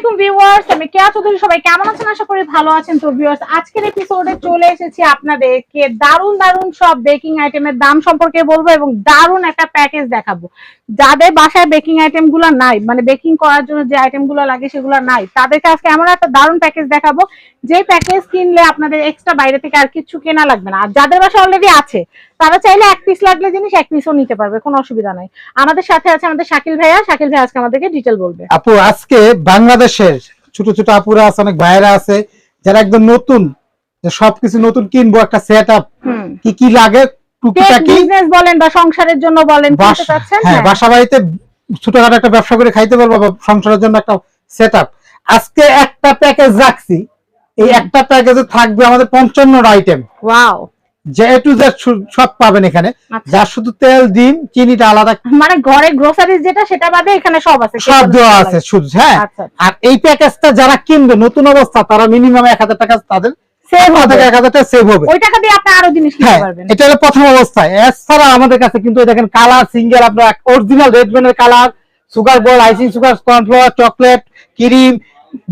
আইটেমের দাম সম্পর্কে বলব এবং দারুণ একটা প্যাকেজ দেখাবো। যাদের বাসায় বেকিং নাই মানে বেকিং করার জন্য যে আইটেমগুলো লাগে সেগুলো নাই, তাদেরকে আজকে এমন একটা দারুণ প্যাকেজ দেখাবো। যে প্যাকেজ কিনলে আপনাদের এক্সট্রা বাইরে থেকে আর কিছু কেনা লাগবে না। আর যাদের বাসায় অলরেডি আছে তারা চাইলে এক পিস লাগলে জিনিস এক পিসও নিতে পারবে কোনো অসুবিধা নাই। আমাদের সাথে আছে আমাদের শাকিল ভাইয়া শাকিল ভাই আজকে আমাদেরকে ডিটেল বলবে। আপু আজকে বাংলাদেশের ছোট ছোট আপুরা আছে অনেক ভাইরা আছে যারা একদম নতুন সবকিছু নতুন কিনবো একটা সেট আপ কি কি লাগে টুকিটাকি বিজনেস বলেন বা সংসারের জন্য বলেন কিনতে বাসা হ্যাঁ হ্যাঁ। বাসা বাড়িতে ছোটখাটো একটা ব্যবসা করে খাইতে পারব বা সংসারের জন্য একটা সেট আপ আজকে একটা প্যাকেজ রাখছি এই একটা প্যাকেজে থাকবে আমাদের পঞ্চান্ন আইটেম ওয়াও যে এ টু জেড সব পাবেন এখানে। আচ্ছা। যা শুধু তেল ডিম চিনিটা আলাদা। মানে ঘরে গ্রোসারিজ যেটা সেটা বাদে এখানে সব আছে। সব দেওয়া আছে শুধু হ্যাঁ। আচ্ছা আর এই প্যাকেজটা যারা কিনবে নতুন অবস্থা তারা মিনিমাম এক হাজার টাকা তাদের সেভ হবে। এক হাজার টাকা সেভ হবে। ওই টাকা দিয়ে আপনি আরও জিনিস কিনতে এটা প্রথম অবস্থায় এছাড়া আমাদের কাছে কিন্তু দেখেন কালার সিঙ্গেল আপনার original red বেনের colour sugar ball icing sugar cornflour chocolate cream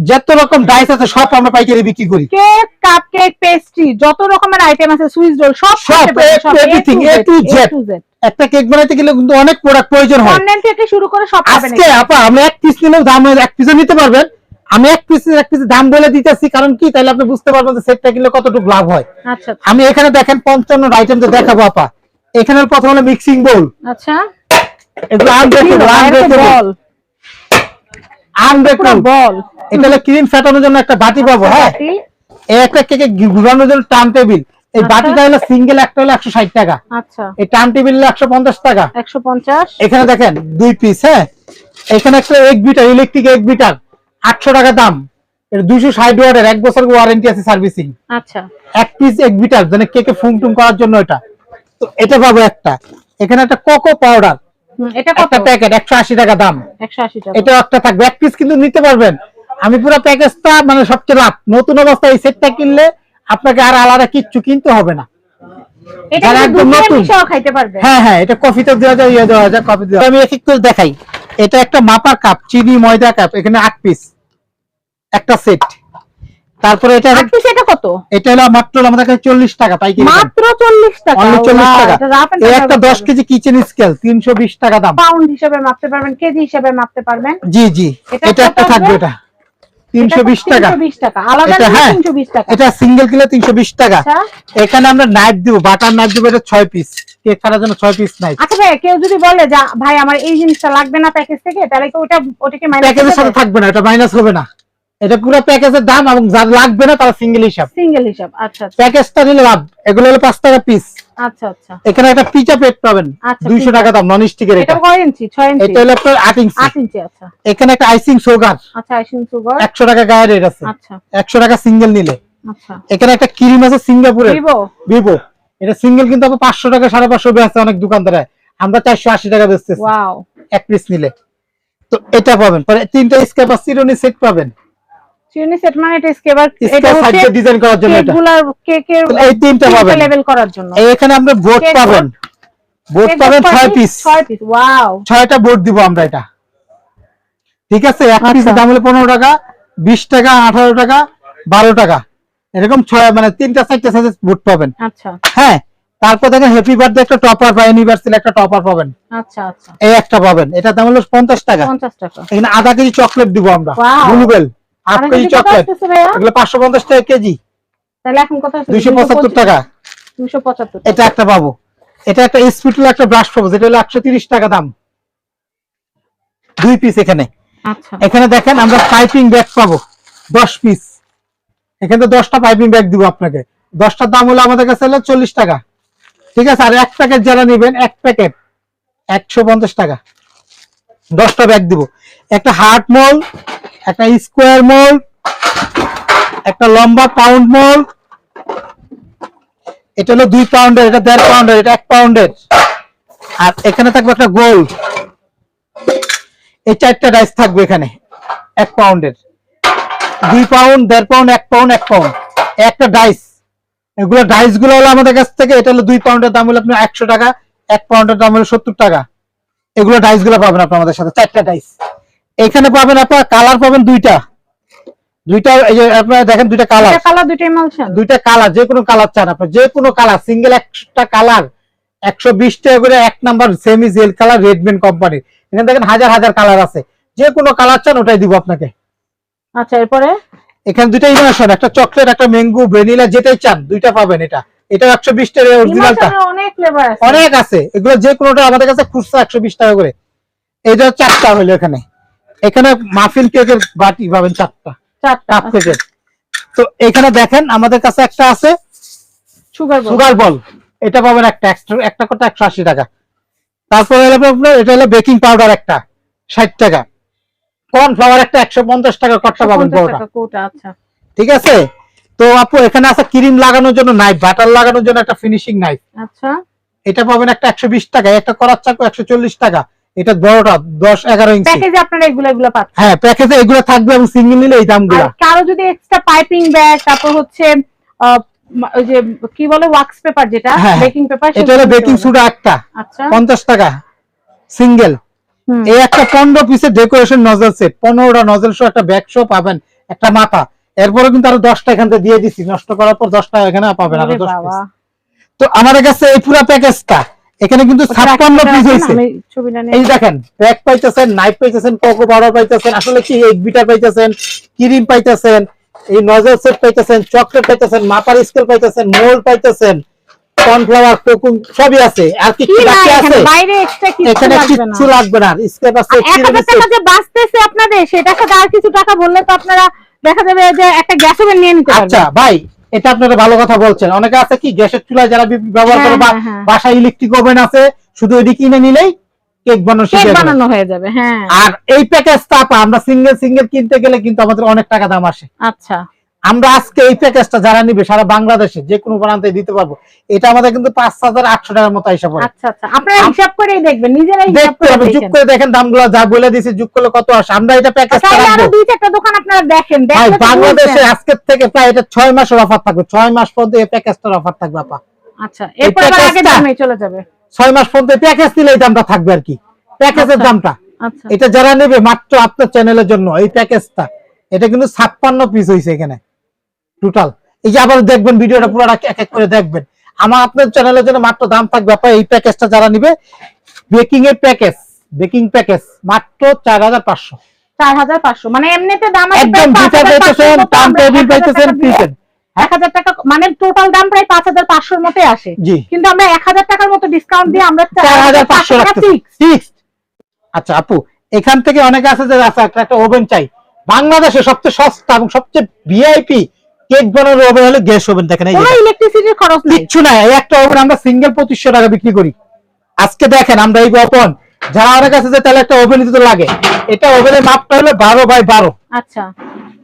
যত রকম ডাইস আছে সব আমরা পাইকারি বিক্রি করি। কেক পেস্ট্রি যত রকমের আইটেম আছে সুইস রোল সব সব এভরিথিং এ টু জেড একটা কেক বানাইতে গেলে কিন্তু অনেক প্রোডাক্ট প্রয়োজন হয়। অনলাইন থেকে শুরু করে সব পাবেন আজকে আপা আমরা এক পিস নিলেও দাম এক পিস নিতে পারবেন। আমি এক পিস এক পিস দাম বলে দিতেছি কারণ কি? তাহলে আপনি বুঝতে পারবেন যে সেটটা কিনলে কতটুকু লাভ হয়। আচ্ছা, আচ্ছা। আমি এখানে দেখেন পঞ্চান্ন আইটেম তো দেখাবো আপা। এখানে প্রথম হলো মিক্সিং বোল আচ্ছা। এগুলো বল। এটা ক্রিম ফেটানোর জন্য একটা বাটি পাবো হ্যাঁ? একটা কেকে ঘুরানোর জন্য টেবিল এই বাটিটা হলো সিঙ্গেল একটা হলো 160 টাকা। এই টেবিল টাকা। 150 এখানে দেখেন দুই পিস হ্যাঁ? এখানে এক বিটার ইলেকট্রিক এক টাকা দাম। এক বছর ওয়ারেন্টি আছে সার্ভিসিং এক পিস এক বিটার মানে কেকে ফুং টুং করার জন্য এটা। তো এটা পাবো একটা। এখানে একটা কোকো পাউডার এটা কত? প্যাকেট একশো আশি টাকা দাম। একশো আশি টাকা। এটা একটা থাকবে এক পিস কিন্তু নিতে পারবেন। আমি পুরো প্যাকেজটা মানে সবচেয়ে লাভ। নতুন অবস্থায় এই সেটটা কিনলে আপনাকে আর আলাদা কিচ্ছু কিনতে হবে না। এটা একদম নতুন। খাইতে হ্যাঁ হ্যাঁ এটা কফিতে দেওয়া যায় ইয়ে দেওয়া যায় কফি দেওয়া আমি এক এক করে দেখাই। এটা একটা মাপার কাপ চিনি ময়দা কাপ এখানে আট পিস একটা সেট তারপরে এটা এটা কত? এটা হলো মাত্র আমাদের কাছে চল্লিশ টাকা পাইকারি মাত্র চল্লিশ টাকা অনলি চল্লিশ Wow, টাকা। এই একটা হবে। দশ কেজি কিচেন স্কেল তিনশো বিশ টাকা দাম। পাউন্ড হিসেবে মাপতে পারবেন কেজি হিসেবে মাপতে পারবেন। জি জি। এটা একটা থাকবে? এটা তিনশো বিশ টাকা। তিনশো বিশ টাকা। আলাদা এটা হ্যাঁ তিনশো বিশ টাকা। এটা সিঙ্গেল কিলো তিনশো বিশ টাকা। আচ্ছা। এখানে আমরা নাইফ দিব বাটার নাইফ দিব এটা ছয় পিস কেক কাটার জন্য ছয় পিস নাইফ আচ্ছা ভাই কেউ যদি বলে যে ভাই আমার এই জিনিসটা লাগবে না প্যাকেজ থেকে তাহলে ওটা ওটাকে প্যাকেজের সাথে থাকবে না এটা মাইনাস হবে না। এটা পুরো প্যাকেজের দাম এবং যার লাগবে না তার সিঙ্গেল হিসাব। সিঙ্গেল হিসাব আচ্ছা আচ্ছা। প্যাকেজটা নিলে লাভ। এগুলো হলো পাঁচ টাকা পিস আচ্ছা আচ্ছা। এখানে একটা পিজা প্লেট পাবেন। আচ্ছা, দুইশো pizza। টাকা দাম নন স্টিকের এটা। এটা কয় ইঞ্চি ছয় ইঞ্চি এটা হলো আপনার আট ইঞ্চি আট ইঞ্চি আচ্ছা। এখানে একটা আইসিং সুগার আচ্ছা আইসিং সুগার একশো টাকা গায়ে রেট আছে। আচ্ছা। টাকা সিঙ্গেল নিলে। আচ্ছা। এখানে একটা ক্রিম আছে সিঙ্গাপুরের। ভিভো ভিভো এটা সিঙ্গেল কিন্তু আপনার টাকা সাড়ে পাঁচশো বেচছে অনেক দোকানদারে। আমরা চারশো আশি টাকা বেচতেছি। ওয়াও এক পিস নিলে। তো এটা পাবেন। পরে তিনটা স্কেপ আর চিরুনি সেট পাবেন। চিনি সেট মানে এটা স্কেবার এটা হচ্ছে ডিজাইন করার জন্য এটা। কেকগুলার কেকের এই তিনটা পাবেন। লেভেল করার জন্য। এখানে আমরা বোর্ড পাবেন। বোর্ড পাবেন কয় ছয় পিস ছয় পিস ওয়াও বোর্ড দিব আমরা এটা। ঠিক আছে? এক আচ্ছা। দাম হলো পনেরো টাকা বিশ টাকা আঠারো টাকা বারো টাকা। এরকম ছয় মানে তিনটা চারটা সাইজের বোর্ড পাবেন। আচ্ছা। হ্যাঁ তারপর দেখেন হ্যাপি বার্থডে একটা টপার বা ইউনিভার্সাল একটা টপার পাবেন। আচ্ছা আচ্ছা। এই একটা পাবেন। এটার দাম হলো পঞ্চাশ টাকা। পঞ্চাশ টাকা। এখানে আধা কেজি চকলেট দিব আমরা। ব্লুবেল আধা কেজি চকলেট এগুলো পাঁচশো পঞ্চাশ টাকা কেজি। তাহলে এখন আছে দুইশো পঁচাত্তর টাকা। দুশো পঁচাত্তর এটা একটা পাবো। এটা একটা স্পিডল একটা ব্রাশ পাবো যেটা হলো একশো তিরিশ টাকা দাম। দুই পিস এখানে। আচ্ছা। এখানে দেখেন আমরা পাইপিং ব্যাগ পাবো দশ পিস এখানে তো দশটা পাইপিং ব্যাগ দিব আপনাকে। দশটার দাম হলো আমাদের কাছে হলো চল্লিশ টাকা। ঠিক আছে? আর এক প্যাকেট যারা নেবেন এক প্যাকেট একশো পঞ্চাশ টাকা। দশটা ব্যাগ দিব। একটা হার্ট মোল একটা স্কোয়ার মোল, একটা লম্বা পাউন্ড মোল। এটা হলো দুই পাউন্ডের এটা দেড় পাউন্ডের এটা এক পাউন্ডের আর এখানে থাকবে একটা গোল। এই চারটা ডাইস থাকবে এখানে, এক পাউন্ডের দুই পাউন্ড দেড় পাউন্ড এক পাউন্ড এক পাউন্ড একটা ডাইস এগুলো ডাইসগুলো হলো আমাদের কাছ থেকে, এটা হলো দুই পাউন্ডের দাম হলো আপনার একশো টাকা, এক পাউন্ডের দাম হলো সত্তর টাকা। এগুলো ডাইসগুলো পাবেন আপনি আমাদের সাথে, চারটা ডাইস এখানে পাবেন আপনার কালার পাবেন দুইটা। দুইটা এই যে আপনারা দেখেন দুইটা কালার। কালার দুইটাই মালছেন দুইটা কালার যে কোনো কালার চান আপনার যে কোনো কালার সিঙ্গেল একটা কালার একশো বিশ টাকা করে এক number semi gel colour Redman কোম্পানির এখানে দেখেন হাজার হাজার কালার আছে। যে কোনো কালার চান ওটাই দিব আপনাকে। আচ্ছা এরপরে? এখানে দুইটা ইমোশন একটা চকলেট একটা ম্যাঙ্গো ভ্যানিলা যেটাই চান দুইটা পাবেন এটা। এটা একশো বিশ টাকা অরিজিনালটা অনেক ফ্লেভার আছে। অনেক আছে। এগুলো যে কোনোটা আমাদের কাছে খুচরা একশো বিশ টাকা করে। এটা চারটা হলো এখানে। এখানে মাফিন কেকের বাটি পাবেন চারটা। চারটা কাপ কেকের। তো এখানে দেখেন আমাদের কাছে একটা আছে সুগার বল। Sugar ball. এটা পাবেন একটা একটা- একটা কত একশো আশি টাকা। তারপরে হলো আপনার এটা হলো বেকিং পাউডার একটা ষাট টাকা। কর্নফ্লাওয়ার একটা একশো পঞ্চাশ টাকা কট্টা পাবেন 50 বড়টা। টাকা কোটা আচ্ছা। ঠিক আছে? তো আপু এখানে আছে ক্রিম লাগানোর জন্য নাইফ বাটার লাগানোর জন্য একটা ফিনিশিং নাইফ আচ্ছা। এটা পাবেন একটা একশো বিশ টাকা একটা করার চাকু একশো চল্লিশ টাকা। এটা বড়টা দশ এগারো ইঞ্চি। প্যাকেজে আপনারা এগুলো এগুলো পাচ্ছেন। হ্যাঁ প্যাকেজে এগুলো থাকবে এবং সিঙ্গেল নিলে এই দামগুলো। আর কারও যদি এক্সট্রা পাইপিং ব্যাগ তারপর হচ্ছে ওই যে কি বলে ওয়াক্স পেপার যেটা? হ্যাঁ, বেকিং পেপার এটা হলো বেকিং সোডা একটা। আচ্ছা। টাকা। সিঙ্গেল এই একটা পনেরো পিসের ডেকোরেশন নজল সেট পনেরোটা নজল শো একটা ব্যাগ শো পাবেন। একটা মাথা এরপরে কিন্তু আরও দশটা এখান থেকে দিয়ে নষ্ট করার পর দশটা এখানে পাবেন আরও। তো আমাদের কাছে এই পুরো প্যাকেজটা এখানে কিন্তু ছাপ্পান্ন পিস হয়েছে। এই দেখেন ব্যাগ পাইতেছেন নাইফ পাইতেছেন কোকো পাউডার পাইতেছেন আসলে কি এগ বিটার পাইতেছেন ক্রিম পাইতেছেন এই নজল সেট পাইতেছেন চকলেট পাইতেছেন মাপার স্কেল পাইতেছেন মোল্ড পাইতেছেন কর্নফ্লাওয়ার কোকুম সবই আছে। আর কি বাকি আছে? বাইরে এক্সট্রা কিছু এখানে লাগবে না। কিচ্ছু লাগবে না। স্কেপ আছে টাকা যে বাঁচতেছে আপনাদের সেটা সাথে আর কিছু টাকা বললে তো আপনারা দেখা যাবে যে একটা গ্যাস ওভেন নিয়ে নিতে আচ্ছা ভাই এটা আপনারা ভালো কথা বলছেন অনেকে আছে কি গ্যাসের চুলায় যারা ব্যবহার করে হ্যাঁ, বা হ্যাঁ, হ্যাঁ। বাসায় ইলেকট্রিক ওভেন আছে শুধু এটি কিনে নিলেই কেক বানানো কেক। বানানো হয়ে যাবে হ্যাঁ আর এই প্যাকেজটা আমরা সিঙ্গেল সিঙ্গেল কিনতে গেলে কিন্তু আমাদের অনেক টাকা দাম আসে আচ্ছা আমরা আজকে এই প্যাকেজটা যারা নিবে সারা বাংলাদেশে যে কোনো প্রান্তে দিতে পারব এটা আমাদের কিন্তু পাঁচ হাজার আটশো টাকার মতো হিসাব আচ্ছা আচ্ছা আপনারা হিসাব করেই দেখবেন নিজেরাই হিসাব দেখতে করে হবে যুগ করে দেখেন দামগুলো যা বলে দিছি যুগ করলে কত আসে। আমরা এটা প্যাকেজটা তাহলে আরও দুই চারটা দোকান আপনারা দেখেন ভাই বাংলাদেশে। আজকের থেকে প্রায় এটা ছয় মাসের অফার থাকবে। ছয় মাস পর্যন্ত এই প্যাকেজটার অফার থাকবে আপা। আচ্ছা এরপর প্যাকেজটা- দামে চলে যাবে। ছয় মাস পর্যন্ত প্যাকেজ দিলে এই দামটা থাকবে আর কি। প্যাকেজের আচ্ছা। দামটা। আচ্ছা। এটা যারা নেবে মাত্র আপনার চ্যানেলের জন্য এই প্যাকেজটা এটা কিন্তু ছাপ্পান্ন পিস হয়েছে এখানে। টোটাল এই যে আবার দেখবেন ভিডিওটা পুরো এক এক করে দেখবেন। আমার আপনার চ্যানেলের জন্য মাত্র দাম থাকবে আপনার এই প্যাকেজটা যারা নিবে বেকিং এর প্যাকেজ বেকিং প্যাকেজ মাত্র চার হাজার পাঁচশো। চার হাজার পাঁচশো। মানে এমনিতে দাম একদম প্রায় দুইটা 5,500 পাইতেছেন মতো টেবিল পাইতেছেন টাকা দিয়ে- পিসেন এক হাজার টাকা মানে টোটাল দাম প্রায় পাঁচ হাজার পাঁচশোর মতোই আসে। কিন্তু আমরা এক হাজার টাকার মতো ডিসকাউন্ট দিয়ে আমরা চার হাজার পাঁচশো। আচ্ছা আপু এখান থেকে অনেকে আছে যে আচ্ছা একটা ওভেন চাই। বাংলাদেশে সবচেয়ে সস্তা এবং সবচেয়ে ভিআইপি কেক বানানোর ওভেন হলো গ্যাস ওভেন দেখেন এই যে ইলেকট্রিসিটির খরচ নেই। এই একটা ওভেন আমরা সিঙ্গেল পঁচিশশো টাকা বিক্রি করি। আজকে দেখেন আমরা এই ওপেন যারা অনেক আছে যে তাহলে একটা ওভেন দিতে লাগে এটা ওভেনের মাপটা হলো বারো বাই বারো। আচ্ছা।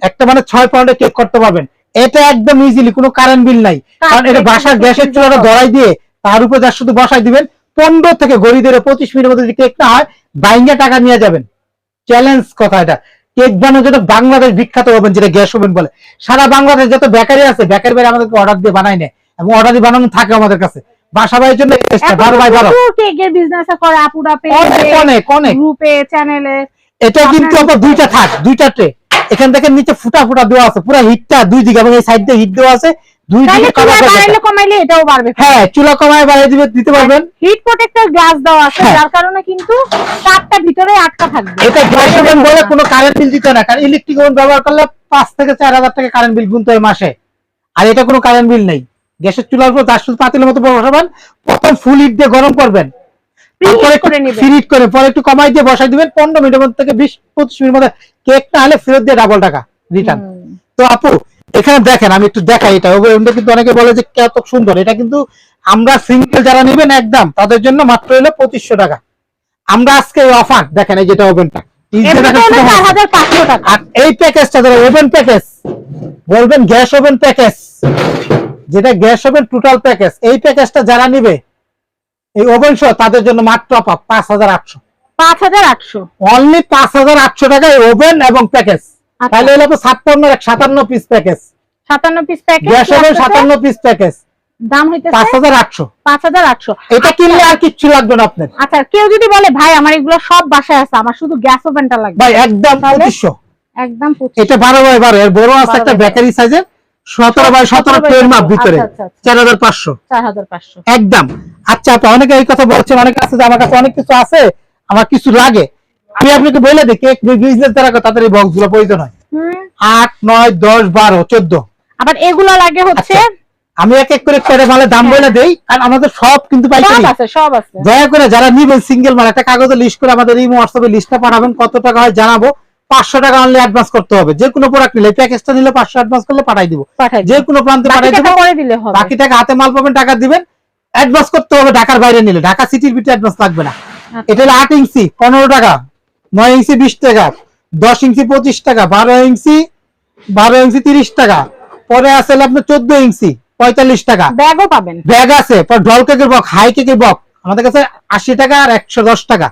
একটা মানে ছয় পাউন্ডে কেক করতে পারবেন। এটা একদম ইজিলি কোনো কারেন্ট বিল নাই। কারণ এটা বাসার গ্যাসের চুলাটা ধরাই দিয়ে তার উপর যা শুধু বসাই দিবেন পনেরো থেকে গড়ি ধরে পঁচিশ মিনিটের মধ্যে যদি কেক না হয় বাইঙ্গা টাকা নিয়ে যাবেন। চ্যালেঞ্জ কথা এটা। কেক বানানোর জন্য বাংলাদেশ বিখ্যাত ওভেন যেটা গ্যাস ওভেন বলে। সারা বাংলাদেশ যত বেকারি আছে বেকারি বাইরে আমাদেরকে অর্ডার দিয়ে বানাই নেয় এবং অর্ডার দিয়ে বানানো থাকে আমাদের কাছে। বাসা বাড়ির জন্য এই বারো বাই বারো। কেকের বিজনেস করে আপুরা অনেক অনেক অনেক। গ্রুপে চ্যানেলে এটা কিন্তু আপনার- দুইটা থাক দুইটা ট্রে এখান থেকে নিচে ফুটা ফুটা দেওয়া আছে পুরো হিটটা দুই দিকে এবং এই সাইড দিয়ে হিট দেওয়া আছে। দুই কমাইলে এটাও বাড়বে। হ্যাঁ চুলা কমায় বাড়িয়ে দিবে দিতে পারবেন। হিট প্রোটেক্টর গ্লাস আছে হ্যাঁ। যার কারণে কিন্তু ভিতরে আটকা থাকবে। এটা গ্যাস ওভেন বলে কোনো কারেন্ট বিল দিতে না কারণ ইলেকট্রিক ওভেন ব্যবহার করলে থেকে চার হাজার টাকা কারেন্ট বিল গুনতে হয় মাসে। আর এটা কোনো কারেন্ট বিল নেই। গ্যাসের চুলার উপর শুধু পাতিলের মতো বসাবেন প্রথম ফুল হিট দিয়ে গরম করবেন। করে নেবেন। ফ্রিট করে পরে একটু কমাই দিয়ে বসাই দিবেন। পনেরো মিনিটের মধ্যে থেকে বিশ পঁচিশ মিনিটের মধ্যে কেক না হলে ফেরত দিয়ে ডাবল টাকা রিটার্ন তো আপু এখানে দেখেন আমি একটু দেখাই এটা। ওভেনটা কিন্তু অনেকে বলে যে কত সুন্দর? এটা কিন্তু আমরা সিঙ্গেল যারা নেবেন একদম তাদের জন্য মাত্র হলো পঁচিশশো টাকা। আমরা আজকে অফার দেখেন এই যেটা ওভেনটা আর এই প্যাকেজটা যারা ওভেন প্যাকেজ বলবেন গ্যাস ওভেন প্যাকেজ যেটা গ্যাস ওভেন টোটাল প্যাকেজ এই প্যাকেজটা যারা নিবে এই ওভেন সহ তাদের জন্য মাত্র পাঁচ হাজার আটশো। পাঁচ হাজার আটশো। অনলি পাঁচ হাজার আটশো টাকায় ওভেন এবং প্যাকেজ। তাহলে হলো তো ছাপ্পান্ন এক সাতান্ন পিস প্যাকেজ সাতান্ন পিস প্যাকেট গ্যাস ওভেন সাতান্ন পিস প্যাকেজ দাম হইতেছে হাজার আটশো। পাঁচ হাজার আটশো। এটা কিনলে আর কিচ্ছু লাগবে না আপনার। আচ্ছা কেউ যদি বলে ভাই আমার এগুলো সব বাসায় আছে আমার শুধু গ্যাস ওভেনটা লাগবে। ভাই একদম তাহলে? পঁচিশশো। একদম পঁচিশ এটা বারো বাই বারো এর বড় আছে একটা বেকারি সাইজের সতেরো বাই সতেরো 17 by মাপ ভিতরে আচ্ছা, আচ্ছা, আচ্ছা। চার হাজার পাঁচশো। চার হাজার পাঁচশো। একদম। আচ্ছা আপা অনেকে এই কথা বলছেন অনেকে আছে যে আমার কাছে অনেক কিছু আছে আমার কিছু লাগে। আমি আপনাকে বলে দিই কেক বিজনেস দ্বারা তাদের এই বক্সগুলো প্রয়োজন হয় আট নয় দশ বারো চোদ্দ। আবার এগুলো লাগে হচ্ছে আচ্ছা, আমি এক এক করে করে মালে দাম বলে দেই কারণ আমাদের সব কিন্তু সব পাইকারি আছে সব আছে। দয়া করে যারা নিবেন সিঙ্গেল মাল একটা কাগজে লিস্ট করে আমাদের এই হোয়াটসঅ্যাপে লিস্টটা পাঠাবেন কত টাকা হয় জানাব। পাঁচশো টাকা অনলি অ্যাডভান্স করতে হবে। যে কোনো প্রোডাক্ট নিলে প্যাকেজটা নিলে পাঁচশো অ্যাডভান্স করলে পাঠাই দিব। যে কোনো প্রান্তে পাঠাই দিলে বাকি টাকা হাতে মাল পাবেন টাকা দিবেন। অ্যাডভান্স করতে হবে ঢাকার বাইরে নিলে। ঢাকা সিটির ভিতরে অ্যাডভান্স লাগবে না। আচ্ছা। এটা হলো আট ইঞ্চি পনেরো টাকা। নয় ইঞ্চি বিশ টাকা দশ ইঞ্চি পঁচিশ টাকা বারো ইঞ্চি বারো ইঞ্চি তিরিশ টাকা। পরে আছে আপনার চোদ্দ ইঞ্চি পঁয়তাল্লিশ টাকা। ব্যাগও পাবেন। ব্যাগ আছে পর ডল কেকের বক হাই কেকের বক আমাদের কাছে আশি টাকা আর একশো দশ টাকা।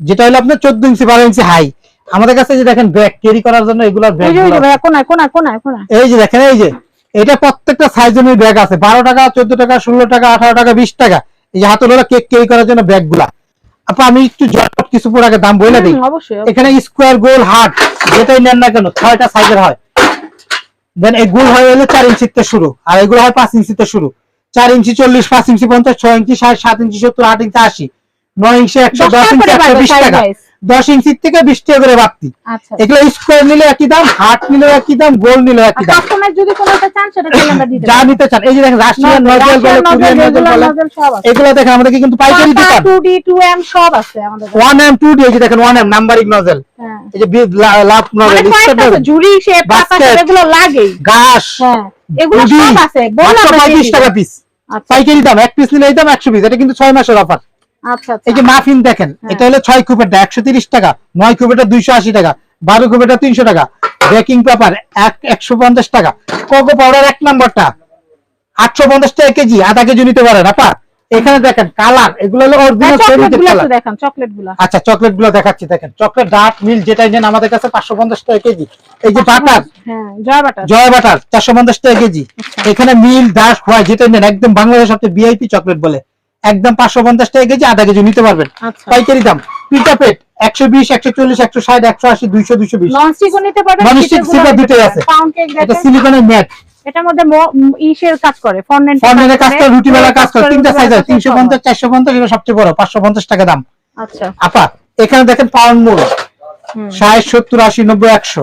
যেটা হলো আপনার চোদ্দ ইঞ্চি বারো ইঞ্চি হাই। আমাদের কাছে যে দেখেন ব্যাগ ক্যারি করার জন্য এগুলোর ওই ব্যাগ এই যে দেখেন এই যে এটা প্রত্যেকটা সাইজ অনুযায়ী ব্যাগ আছে। বারো টাকা চোদ্দ টাকা ষোলো টাকা আঠারো টাকা বিশ টাকা। এই যে হাতলোলা কেক ক্যারি করার জন্য ব্যাগগুলা আপা আমি একটু জট কিছু প্রোডাক্টের দাম বলে দিই। এখানে স্কোয়ার গোল হার্ট যেটাই নেন না কেন ছয়টা সাইজের হয়। দেন এই গোল হয় হলো চার ইঞ্চিতে শুরু আর এগুলো হয় পাঁচ ইঞ্চিতে শুরু। চার ইঞ্চি চল্লিশ পাঁচ ইঞ্চি পঞ্চাশ ছয় ইঞ্চি ষাট সাত ইঞ্চি সত্তর আট ইঞ্চি আশি। নয় ইঞ্চি একশো দশ ইঞ্চি একশো বিশ টাকা। দশ ইঞ্চির থেকে বিশ টাকা করে বাড়তি। আচ্ছা। এগুলো স্কোয়ার নিলে একই দাম হার্ট নিলেও একই দাম গোল আর একই দাম। যদি যা নিতে চান এই যে দেখেন রাশিয়ান নজেল এগুলো দেখেন আমাদের কিন্তু পাইকারি দোকান সব আছে আমাদের ওয়ান এম টু ডি এই যে দেখেন ওয়ান এম নাম্বারিং নজেল এই যে লাভ মানে নজেল ঝুড়ি শেপ। শেপ এগুলো লাগেই। ঘাস হ্যাঁ এগুলো সব আছে বললাম টাকা পিস আচ্ছা। পাইকারি দাম এক পিস নিলে এই দাম একশো পিস এটা কিন্তু ছয় মাসের অফার এই যে মাফিন দেখেন হ্যাঁ। এটা হলো ছয় কুপেরটা একশো তিরিশ টাকা নয় কুপেরটা দুইশো আশি টাকা বারো কুপেরটা তিনশো টাকা। বেকিং পেপার এক একশো পঞ্চাশ টাকা। কোকো পাউডার এক নাম্বারটা আটশো পঞ্চাশ টাকা কেজি আধা কেজি নিতে পারেন আপা। এখানে দেখেন কালার এগুলো হলো অরিজিনাল চকলেট চকলেটগুলো আচ্ছা চকলেটগুলো দেখাচ্ছি দেখেন। চকলেট ডার্ক মিল যেটাই নেন আমাদের কাছে পাঁচশো পঞ্চাশ টাকা কেজি। এই যে বাটার হ্যাঁ জয় বাটার জয় বাটার চারশো পঞ্চাশ টাকা কেজি। এখানে মিল ডার্ক হোয়াইট যেটা নেন একদম বাংলাদেশ সবচেয়ে ভিআইপি চকলেট বলে। একদম পাঁচশো পঞ্চাশ টাকা কেজি আধা কেজি নিতে পারবেন। আচ্ছা। পাইকারি দাম। পিটা পেট একশো বিশ একশো চল্লিশ একশো ষাট একশো আশি দুইশো দুইশো বিশ। ননস্টিকও নিতে পারবেন Non-stick silver দুটোই আছে। এটা সিলিকনের ম্যাট এটার মধ্যে ইসের কাজ করে ফন্ডেন্ট ফর্মের কাজ করে রুটি বেলা কাজ করে তিনটা সাইজ আছে তিনশো পঞ্চাশ চারশো পঞ্চাশ এটা সবচেয়ে বড় পাঁচশো পঞ্চাশ টাকা দাম। আচ্ছা। আপা এখানে দেখেন পাউন্ড হুম। ষাট সত্তর আশি নব্বই একশো।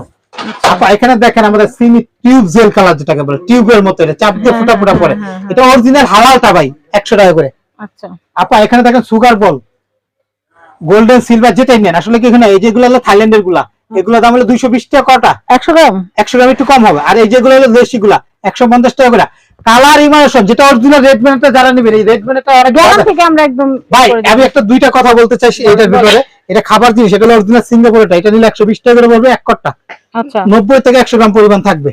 আপা এখানে দেখেন আমাদের সিমি টিউব জেল কালার যেটাকে বলে টিউবের মতো এটা চাপ দিয়ে হ্যাঁ, ফুটা ফুটা হ্যাঁ, পরে। হ্যাঁ। এটা অরিজিনাল হালালটা ভাই একশো টাকা করে। আচ্ছা। আপা এখানে দেখেন সুগার বল গোল্ডেন সিলভার যেটাই নেন আসলে কি এখানে এই যেগুলো হলো থাইল্যান্ডেরগুলা এগুলো দাম হলো দুইশো বিশ টাকা কটা? একশো গ্রাম। একশো গ্রাম একটু কম হবে। আর এই যেগুলো হলো দেশি গুলা একশো পঞ্চাশ টাকা করে। কালার ইমানেশন যেটা অরিজিনাল রেড ম্যানেটা যারা নেবেন এই রেড ম্যানেটা অনেক। থেকে আমরা একদম ভাই আমি একটা দুইটা কথা বলতে চাইছি এটার ভিতরে। এটা খাবার জিনিস এটা হলো অরিজিনাল সিঙ্গাপুরেটা এটা নিলে একশো বিশ টাকা করে বলবে এক কটটা। আচ্ছা। নব্বই থেকে একশো গ্রাম পরিমাণ থাকবে।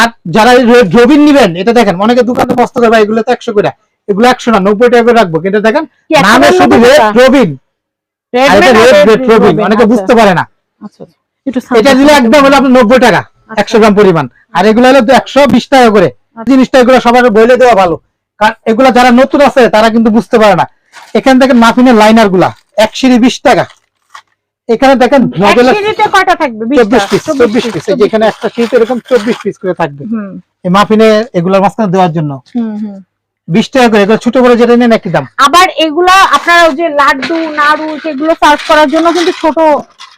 আর যারা রবিন নিবেন এটা দেখেন অনেকে দোকানে বস্তা করে ভাই এগুলো তো একশো করে। এগুলো একশো না নব্বই টাকা করে রাখব। কিন্তু দেখেন নামে শুধু নব্বই রেড রবিন এটা red আর রেড red রেড রবিন অনেকে আচ্ছা। বুঝতে পারে না। আচ্ছা আচ্ছা। এটা দিলে একদম হলো আপনার নব্বই টাকা। একশো গ্রাম পরিমাণ। আর এগুলো হলো একশো বিশ টাকা করে। জিনিসটা এগুলো সবার বলে দেওয়া ভালো। কারণ এগুলা যারা নতুন আছে তারা কিন্তু বুঝতে পারে না। এখানে দেখেন মাফিনের লাইনারগুলা এক সিঁড়ি বিশ টাকা। এখানে দেখেন চব্বিশ পিস চব্বিশ পিস এখানে একটা সিঁড়িতে এরকম চব্বিশ পিস করে থাকবে। এই মাফিনে এগুলোর মাঝখানে দেওয়ার জন্য। হুম হুম বিশ টাকা করে এগুলো ছোট বড় যেটা নেন একই দাম। আবার এগুলা আপনারা ওই যে লাড্ডু নাড়ু সেগুলো সার্ভ করার জন্য কিন্তু ছোট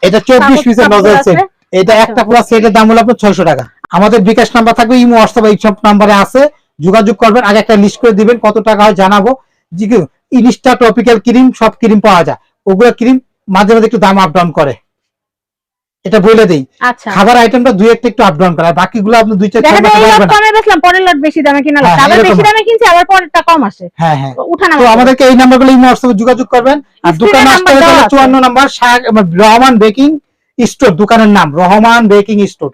এটা চব্বিশ কাগজ পিসের নজর? সেট এটা আচ্ছা। একটা পুরো সেটের দাম হলো আপনার ছয়শো টাকা। আমাদের বিকাশ নাম্বার থাকবে ইমো হোয়াটসঅ্যাপ এইসব নাম্বারে আছে। যোগাযোগ করবেন আগে একটা লিস্ট করে দিবেন কত টাকা হয় জানাব। ইনিস্টা টপিক্যাল ক্রিম সব ক্রিম পাওয়া যায়। ওগুলো ক্রিম মাঝে মাঝে একটু দাম আপ ডাউন করে। এটা বলে দেই। আচ্ছা। খাবার আইটেমটা দুই একটা একটু আপ ডাউন করে আর বাকিগুলো আপনি দুই চার দেখা যায় এই লট কমে বেচলাম পরের লট বেশি দামে কিনা হ্যাঁ, আবার বেশি দামে কিনছি আবার পরেরটা কম আসে। হ্যাঁ হ্যাঁ। উঠানামা তো আমাদেরকে এই নাম্বারগুলো ইমো হোয়াটসঅ্যাপে যোগাযোগ করবেন। আর দোকান আসতে হলে দেওয়া আছে। চুয়ান্ন নাম্বার শাহ- আমার রহমান বেকিং স্টোর দোকানের নাম রহমান বেকিং স্টোর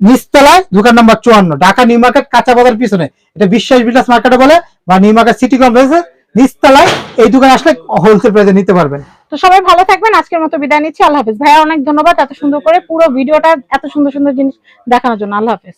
নিচতলায় দোকান নাম্বার চুয়ান্ন ঢাকা নিউ মার্কেট কাঁচা বাজার পিছনে। এটা বিশ্বাস বিলাস মার্কেটে বলে বা নিউ মার্কেট সিটি কমপ্লেক্সে নিচতলায় এই দোকানে আসলে হোলসেল প্রাইসে নিতে পারবেন। তো সবাই ভালো থাকবেন, আজকের মতো বিদায় নিচ্ছি, আল্লাহ হাফেজ। ভাইয়া, অনেক ধন্যবাদ, এত সুন্দর করে পুরো ভিডিওটা এত সুন্দর সুন্দর জিনিস দেখানোর জন্য, আল্লাহ হাফেজ।